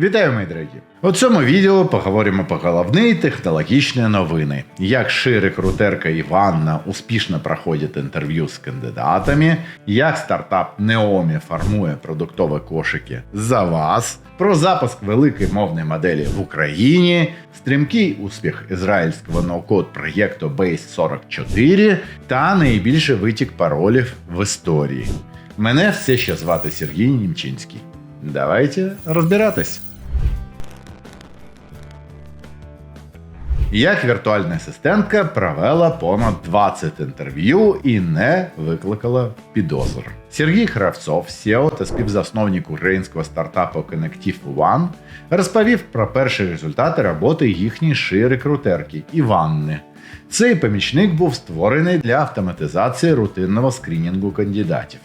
Вітаю, мої дорогі! У цьому відео поговоримо про головні технологічні новини, як ши рекрутерка Іванна успішно проходить інтерв'ю з кандидатами, як стартап Neomi формує продуктові кошики за вас, про запуск великої мовної моделі в Україні, стрімкий успіх ізраїльського ноу-код проєкту Base 44 та найбільший витік паролів в історії. Мене все ще звати Сергій Німчинський. Давайте розбиратись. Як віртуальна асистентка провела понад 20 інтерв'ю і не викликала підозр. Сергій Кравцов, SEO та співзасновник українського стартапу Connective One, розповів про перші результати роботи їхньої ши рекрутерки Іванни. Цей помічник був створений для автоматизації рутинного скрінінгу кандидатів.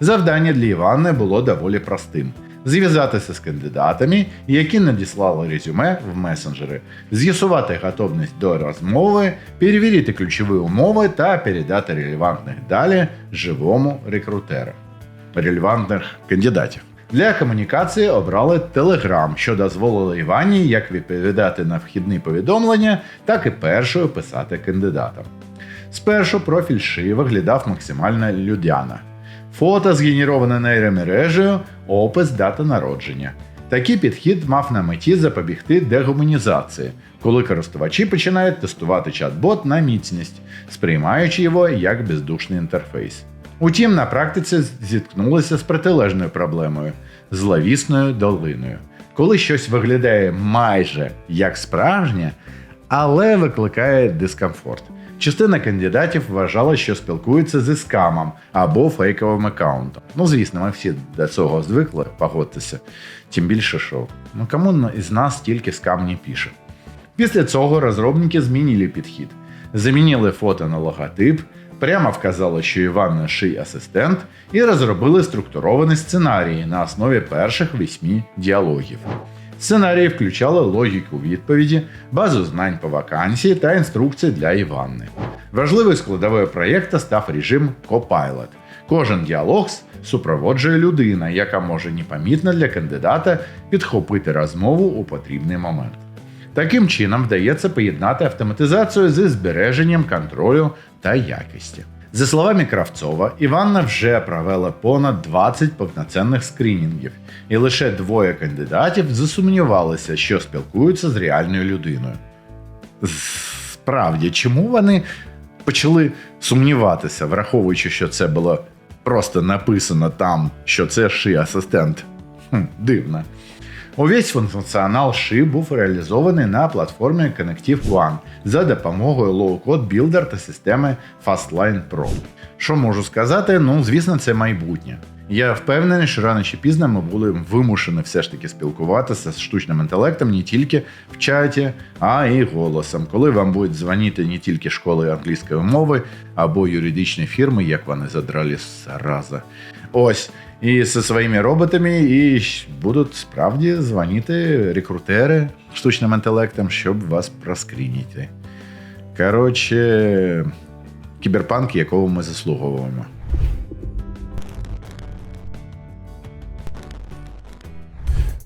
Завдання для Іванни було доволі простим: зв'язатися з кандидатами, які надіслали резюме в месенджери, з'ясувати готовність до розмови, перевірити ключові умови та передати релевантних далі живому рекрутеру. Релевантних кандидатів. Для комунікації обрали Telegram, що дозволило Івані як відповідати на вхідні повідомлення, так і першою писати кандидатам. Спершу профіль Ши виглядав максимально людяно. Фото згенероване нейромережею, опис дата народження. Такий підхід мав на меті запобігти дегуманізації, коли користувачі починають тестувати чат-бот на міцність, сприймаючи його як бездушний інтерфейс. Утім, на практиці зіткнулися з протилежною проблемою зловісною долиною, коли щось виглядає майже як справжнє, але викликає дискомфорт. Частина кандидатів вважала, що спілкуються зі скамом або фейковим аккаунтом. Ну, звісно, ми всі до цього звикли, погодьтеся. Тим більше, що ну кому із нас тільки скам не пише. Після цього розробники змінили підхід, замінили фото на логотип, прямо вказали, що Іван наший асистент, і розробили структуровані сценарії на основі перших восьми діалогів. Сценарії включали логіку відповіді, базу знань по вакансії та інструкції для Іванни. Важливою складовою проєкту став режим Copilot. Кожен діалог супроводжує людина, яка може непомітно для кандидата підхопити розмову у потрібний момент. Таким чином вдається поєднати автоматизацію зі збереженням контролю та якості. За словами Кравцова, Іванна вже провела понад 20 повноцінних скринінгів, і лише двоє кандидатів засумнівалися, що спілкуються з реальною людиною. Справді, чому вони почали сумніватися, враховуючи, що це було просто написано там, що це ши асистент? Хм, Дивно. Увесь функціонал ши був реалізований на платформі Connective One за допомогою лоу-код білдер та системи Fastline Pro. Що можу сказати? Ну, звісно, це майбутнє. Я впевнений, що рано чи пізно ми будемо вимушені все ж таки спілкуватися з штучним інтелектом не тільки в чаті, а й голосом, коли вам будуть дзвонити не тільки школи англійської мови або юридичні фірми, як вони задрали зараза. Ось і зі своїми роботами, і будуть справді дзвонити рекрутери штучним інтелектом, щоб вас проскрініти. Коротше, кіберпанк, якого ми заслуговуємо.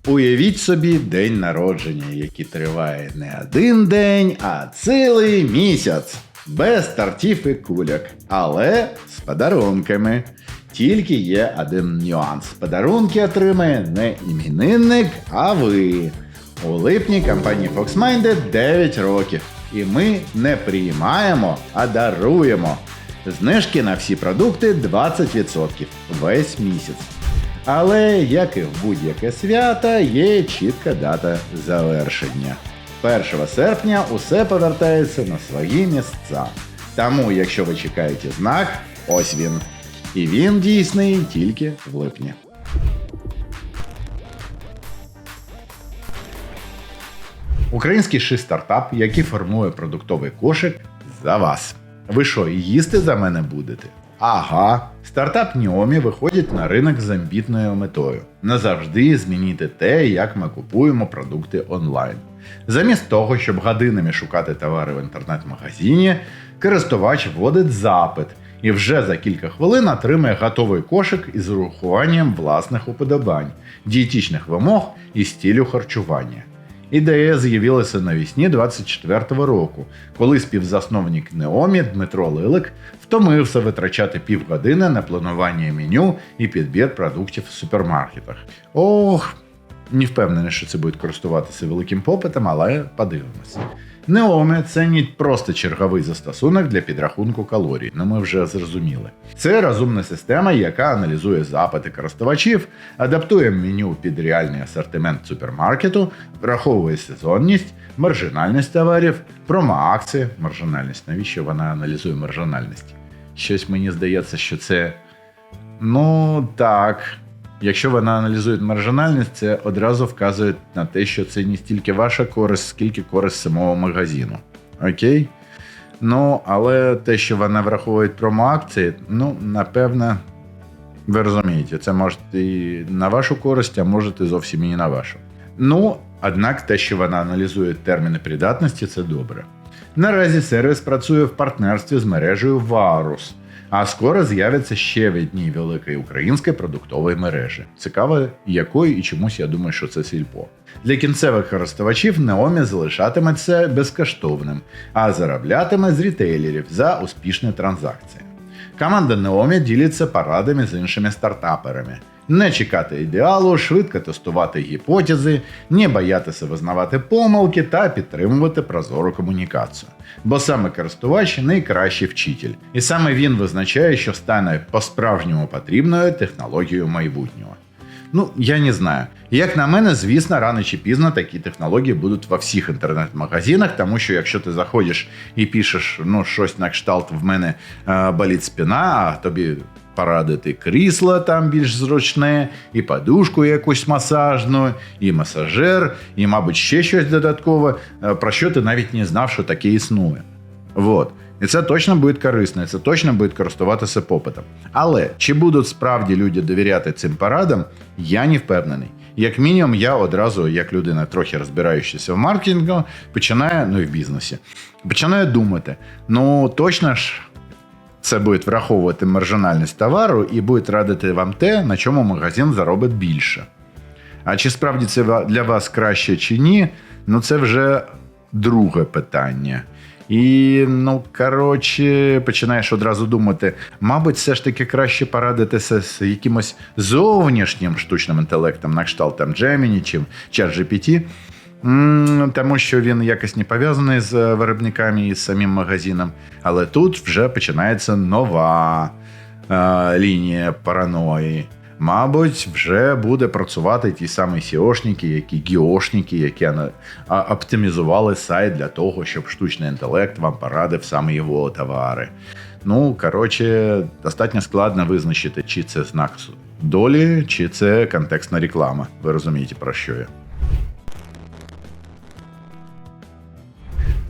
Уявіть собі день народження, який триває не один день, а цілий місяць. Без тартів і куляк, але з подарунками. Тільки є один нюанс. Подарунки отримає не іменинник, а ви. У липні компанії FoxMinded 9 років. І ми не приймаємо, а даруємо. Знижки на всі продукти 20% весь місяць. Але, як і в будь-яке свято, є чітка дата завершення. 1 серпня усе повертається на свої місця. Тому, якщо ви чекаєте знак, ось він. І він дійсний тільки в липні. Український ши стартап, який формує продуктовий кошик за вас. Ви що, їсти за мене будете? Ага, стартап Ньомі виходить на ринок з амбітною метою назавжди змінити те, як ми купуємо продукти онлайн. Замість того, щоб годинами шукати товари в інтернет-магазині, користувач вводить запит і вже за кілька хвилин отримає готовий кошик із урахуванням власних уподобань, дієтичних вимог і стилю харчування. Ідея з'явилася навесні 24-го року, коли співзасновник Неомі Дмитро Лилик втомився витрачати півгодини на планування меню і підбір продуктів в супермаркетах. Ох, не впевнений, що це буде користуватися великим попитом, але подивимося. Неоме це не просто черговий застосунок для підрахунку калорій, ну ми вже зрозуміли. Це розумна система, яка аналізує запити користувачів, адаптує меню під реальний асортимент супермаркету, враховує сезонність, маржинальність товарів, промоакції. Маржинальність, навіщо вона аналізує маржинальність? Щось мені здається, що це. Ну так. Якщо вона аналізує маржинальність, це одразу вказує на те, що це не стільки ваша користь, скільки користь самого магазину. Окей? Ну, але те, що вона враховує промоакції, ну, напевно, ви розумієте, це може і на вашу користь, а може і зовсім і не на вашу. Ну, однак те, що вона аналізує терміни придатності, це добре. Наразі сервіс працює в партнерстві з мережею Varus, а скоро з'явиться ще в одній великої української продуктової мережі. Цікаво, якої і чомусь я думаю, що це сільпо. Для кінцевих користувачів Неомі залишатиметься безкоштовним, а зароблятиме з рітейлерів за успішні транзакції. Команда Неомі ділиться порадами з іншими стартаперами. Не чекати ідеалу, швидко тестувати гіпотези, не боятися визнавати помилки та підтримувати прозору комунікацію. Бо саме користувач найкращий вчитель, і саме він визначає, що стане по-справжньому потрібною технологією майбутнього. Ну, я не знаю. Як на мене, звісно, рано чи пізно такі технології будуть во всіх інтернет-магазинах, тому що якщо ти заходиш і пишеш ну, щось на кшталт, в мене е, болить спина, а тобі порадити крісло там більш зручне, і подушку якусь масажну, і масажер, і, мабуть, ще щось додаткове, е, про що ти навіть не знав, що таке існує. Вот. І це точно буде корисно, і це точно буде користуватися попитом. Але чи будуть справді люди довіряти цим порадам, я не впевнений. Як мінімум, я одразу, як людина, трохи розбираючися в маркетингу, починаю, ну і в бізнесі, починаю думати: ну точно ж. Це буде враховувати маржинальність товару і буде радити вам те, на чому магазин заробить більше. А чи справді це для вас краще чи ні, ну це вже друге питання. І, ну, коротше, починаєш одразу думати, мабуть, все ж таки краще порадитися з якимось зовнішнім штучним інтелектом, на кшталт там Gemini чи ChatGPT, тому що він якось не пов'язаний з виробниками і з самим магазином. Але тут вже починається нова е, лінія параної. Мабуть, вже буде працювати ті самі SEOшники, які гіошники, які оптимізували сайт для того, щоб штучний інтелект вам порадив саме його товари. Ну, коротше, достатньо складно визначити, чи це знак долі, чи це контекстна реклама. Ви розумієте, про що я.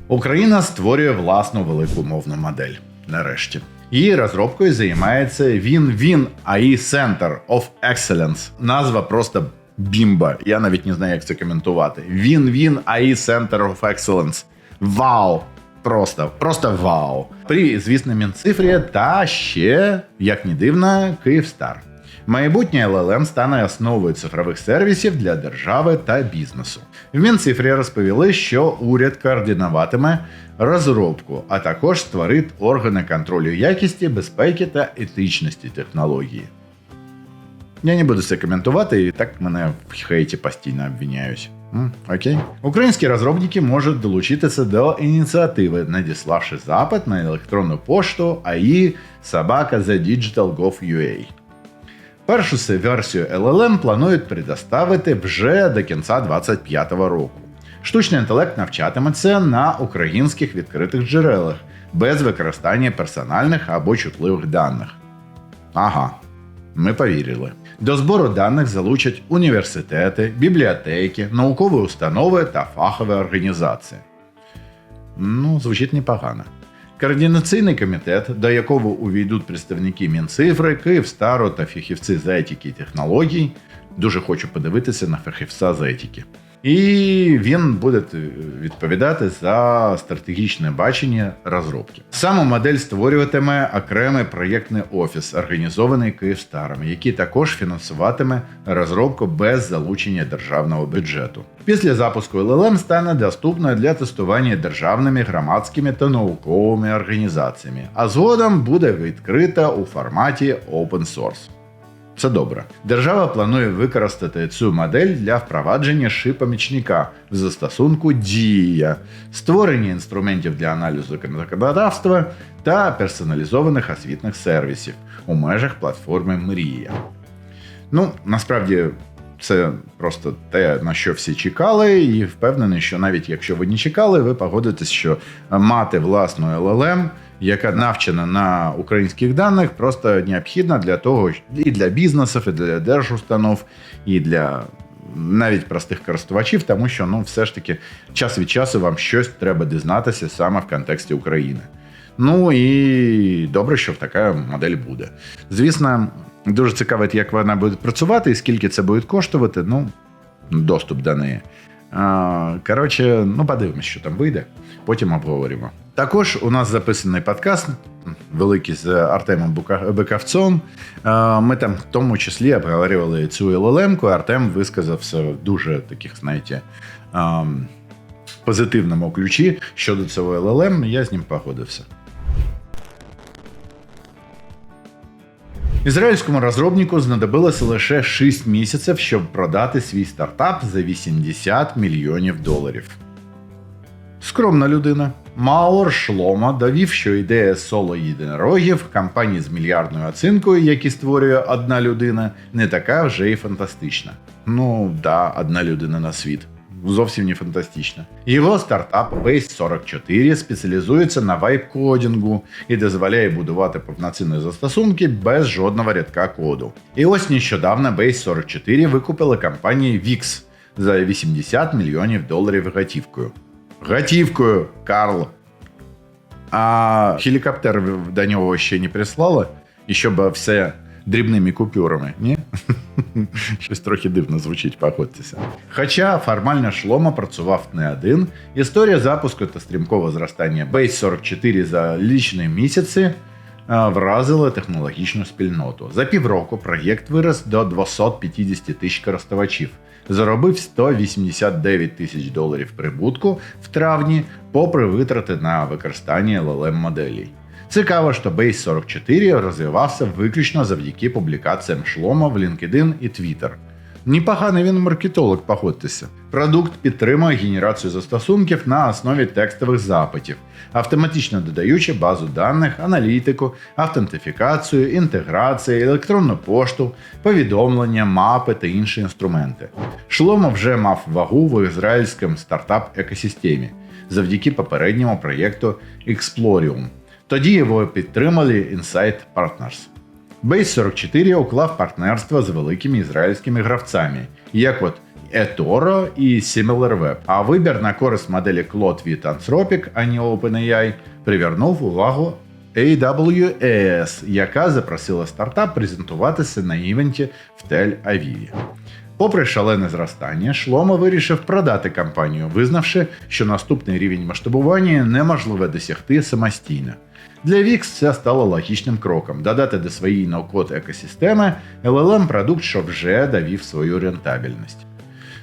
Україна створює власну велику мовну модель. Нарешті. Її розробкою займається WinWin AI Center of Excellence. Назва просто бімба. Я навіть не знаю, як це коментувати. WinWin AI Center of Excellence. Вау! Просто, просто вау! При, звісно, Мінцифрі та ще, як не дивно, Київстар. Майбутнє LLM стане основою цифрових сервісів для держави та бізнесу. В Мінцифрі розповіли, що уряд координуватиме розробку, а також створить органи контролю якісті, безпеки та етичності технології. Я не буду це коментувати, і так мене в хейті постійно обвиняють. М, Окей. Українські розробники можуть долучитися до ініціативи, надіславши запит на електронну пошту AI собака. Першу версію LLM планують предоставити вже до кінця 2025 року. Штучний інтелект навчатиметься на українських відкритих джерелах без використання персональних або чутливих даних. Ага, ми повірили. До збору даних залучать університети, бібліотеки, наукові установи та фахові організації. Ну, звучить непогано. Координаційний комітет, до якого увійдуть представники Мінцифри, Київстару та фахівці з етики і технологій. Дуже хочу подивитися на фахівця з етики. І він буде е, відповідати за стратегічне бачення розробки. Саму модель створюватиме окремий проєктний офіс, організований Київстаром, який також фінансуватиме розробку без залучення державного бюджету. Після запуску LLM стане доступною для тестування державними, громадськими та науковими організаціями, а згодом буде відкрита у форматі open source. Це добре. Держава планує використати цю модель для впровадження ши-помічника в застосунку Дія, створення інструментів для аналізу законодавства та персоналізованих освітних сервісів у межах платформи Мрія. Ну, насправді, це просто те, на що всі чекали, і впевнений, що навіть якщо ви не чекали, ви погодитесь, що мати власну LLM, яка навчена на українських даних, просто необхідна для того, і для бізнесів, і для держустанов, і для навіть простих користувачів, тому що ну, все ж таки час від часу вам щось треба дізнатися саме в контексті України. Ну і добре, що така модель буде. Звісно, дуже цікавить, як вона буде працювати і скільки це буде коштувати. Ну, доступ до неї. Коротше, ну подивимось, що там вийде. Потім обговоримо. Також у нас записаний подкаст великий з Артемом Бикавцом. А, Ми там в тому числі обговорювали цю LLM-ку. Артем висказався в дуже таких, знаєте, позитивному ключі щодо цього LLM. Я з ним погодився. Ізраїльському розробнику знадобилося лише 6 місяців, щоб продати свій стартап за 80 мільйонів доларів. Скромна людина. Маор Шлома довів, що ідея соло єдинорогів компанії з мільярдною оцінкою, які створює одна людина, не така вже й фантастична. Ну да, одна людина на світ. Зовсім не фантастично. Його стартап Base 44 спеціалізується на вайп-кодінгу і дозволяє будувати повноцінні застосунки без жодного рядка коду. І ось нещодавно Base 44 викупила компанія Wix за 80 мільйонів доларів готівкою. Готівкою, Карл. А гелікоптер до нього ще не прислали, і щоб все дрібними купюрами, ні? Щось трохи дивно звучить, погодьтеся. Хоча формально шлома працював не один, історія запуску та стрімкого зростання Base 44 за лічні місяці а, вразила технологічну спільноту. За півроку проєкт вирос до 250 тисяч користувачів, заробив 189 тисяч доларів прибутку в травні, попри витрати на використання LLM моделей. Цікаво, що Base 44 розвивався виключно завдяки публікаціям Шлома в LinkedIn і Twitter. Непоганий він маркетолог, погодьтеся. Продукт підтримує генерацію застосунків на основі текстових запитів, автоматично додаючи базу даних, аналітику, автентифікацію, інтеграцію, електронну пошту, повідомлення, мапи та інші інструменти. Шлома вже мав вагу в ізраїльському стартап-екосистемі завдяки попередньому проєкту Explorium. Тоді його підтримали Insight Partners. Base 44 уклав партнерство з великими ізраїльськими гравцями, як от eToro і SimilarWeb. А вибір на користь моделі Claude від Anthropic, а не OpenAI, привернув увагу AWS, яка запросила стартап презентуватися на івенті в Тель-Авіві. Попри шалене зростання, Шлома вирішив продати компанію, визнавши, що наступний рівень масштабування неможливо досягти самостійно. Для Wix це стало логічним кроком додати до своєї ноу-код екосистеми LLM продукт, що вже довів свою рентабельність.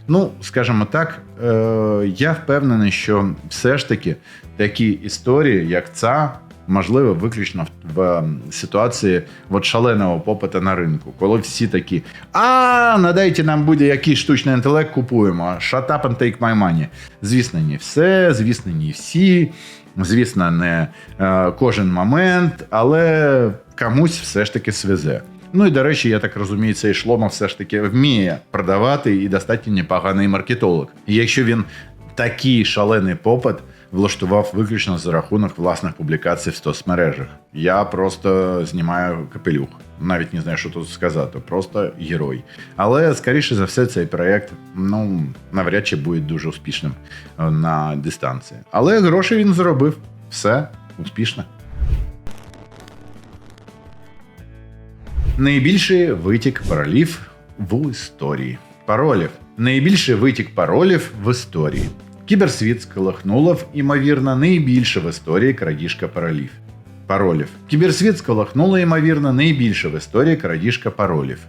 Ну, скажімо так, е, я впевнений, що все ж таки такі історії, як ця, можливо, виключно в, в ситуації от шаленого попиту на ринку, коли всі такі: а надайте нам будь-який штучний інтелект, купуємо. Shut up and take my money. Звісно, не все, звісно, не всі. Звісно, не е, кожен момент, але комусь все ж таки свезе. Ну і до речі, я так розумію, цей шлома все ж таки вміє продавати і достатньо непоганий маркетолог. І якщо він такий шалений попит влаштував виключно за рахунок власних публікацій в соцмережах, я просто знімаю капелюх. Навіть не знаю, що тут сказати, просто герой. Але скоріше за все, цей проєкт ну навряд чи буде дуже успішним е, на дистанції. Але гроші він заробив. Все успішно. Найбільший витік паролів в історії. Паролів Найбільший витік паролів в історії. Кіберсвіт сколихнуло, ймовірно, найбільше в історії крадіжка паролів. Паролів. Кіберсвіт сколихнуло, ймовірно, найбільше в історії крадіжка паролів.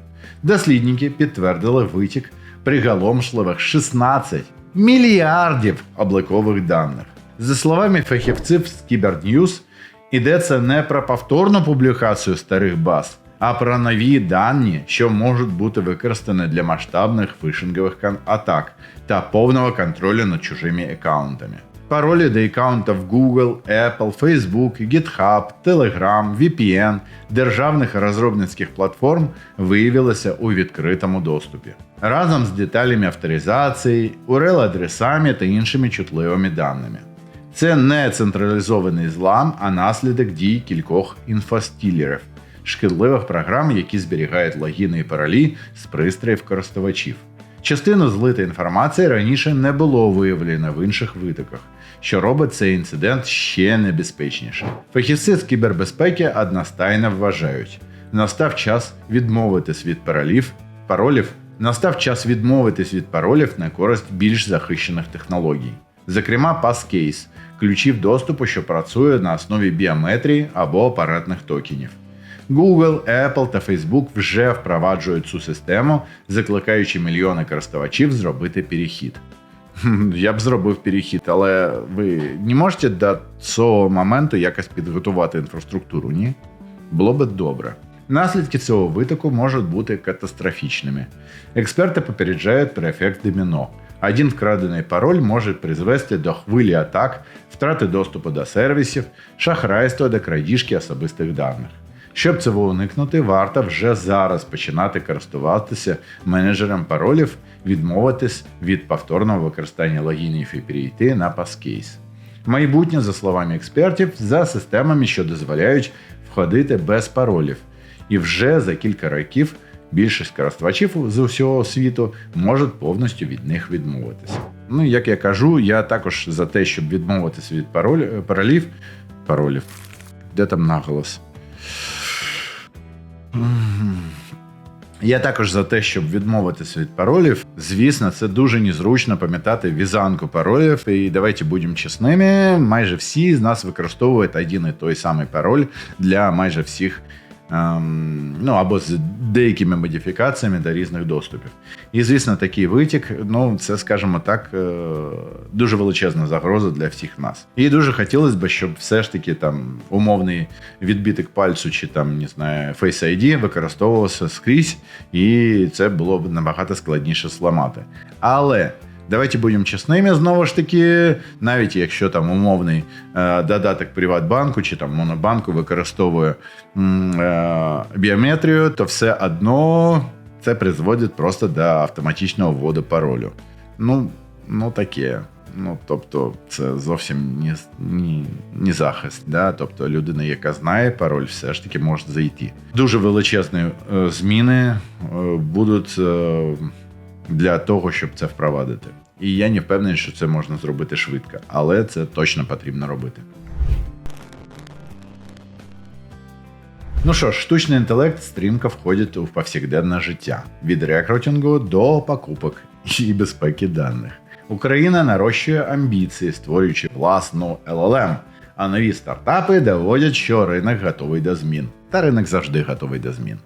Дослідники підтвердили витік приголомшливих 16 мільярдів облікових даних. За словами фахівців з Кіберньюз, йдеться не про повторну публікацію старих баз, а про нові дані, що можуть бути використані для масштабних фішингових атак та повного контролю над чужими аккаунтами. Паролі до аккаунтів Google, Apple, Facebook, GitHub, Telegram, VPN, державних розробницьких платформ виявилися у відкритому доступі. Разом з деталями авторизації, URL-адресами та іншими чутливими даними. Це не централізований злам, а наслідок дій кількох інфостілерів, шкідливих програм, які зберігають логіни і паролі з пристроїв користувачів. Частину злитої інформації раніше не було виявлено в інших витоках, що робить цей інцидент ще небезпечнішим. Фахівці з кібербезпеки одностайно вважають, настав час відмовитись від паролів, паролів, настав час відмовитись від паролів на користь більш захищених технологій. Зокрема, Passkey – ключів доступу, що працює на основі біометрії або апаратних токенів. Google, Apple та Facebook вже впроваджують цю систему, закликаючи мільйони користувачів зробити перехід. Я б зробив перехід, але ви не можете до цього моменту якось підготувати інфраструктуру, ні? Було би добре. Наслідки цього витоку можуть бути катастрофічними. Експерти попереджають про ефект доміно. Один вкрадений пароль може призвести до хвилі атак, втрати доступу до сервісів, шахрайства та крадіжки особистих даних. Щоб цього уникнути, варто вже зараз починати користуватися менеджером паролів, відмовитись від повторного використання логінів і перейти на Passkey. Майбутнє, за словами експертів, за системами, що дозволяють входити без паролів. І вже за кілька років більшість користувачів з усього світу можуть повністю від них відмовитися. Ну, як я кажу, я також за те, щоб відмовитися від пароль, паролів. Паролів. Де там наголос? Я також за те, щоб відмовитися від паролів. Звісно, це дуже незручно пам'ятати візанку паролів. І давайте будемо чесними. Майже всі з нас використовують один і той самий пароль для майже всіх. Ну або з деякими модифікаціями до різних доступів. І, звісно, такий витік, ну це, скажімо так, е, дуже величезна загроза для всіх нас. І дуже хотілося б, щоб все ж таки там умовний відбиток пальцю чи там не знаю, Face ID використовувався скрізь, і це було б набагато складніше зламати. Але. Давайте будемо чесними, знову ж таки, навіть якщо там умовний е, додаток Приватбанку чи там Монобанку використовує е, біометрію, то все одно це призводить просто до автоматичного вводу паролю. Ну, ну таке. Ну, тобто, це зовсім не, не, не захист. Да? Тобто людина, яка знає пароль, все ж таки може зайти. Дуже величезні е, зміни е, будуть е, для того, щоб це впровадити. І я не впевнений, що це можна зробити швидко, але це точно потрібно робити. Ну що ж, штучний інтелект стрімко входить у повсякденне життя від рекрутингу до покупок і безпеки даних. Україна нарощує амбіції, створюючи власну LLM, а нові стартапи доводять, що ринок готовий до змін. Та ринок завжди готовий до змін.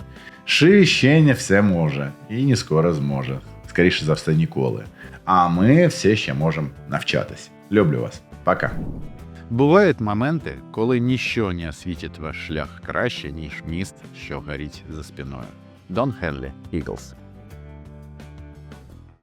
Ши ще не все може і не скоро зможе. Скоріше за все, ніколи. А ми все ще можемо навчатись. Люблю вас. Пока. Бувають моменти, коли ніщо не освітить ваш шлях краще, ніж міст, що горить за спиною. Дон Хенлі, Eagles.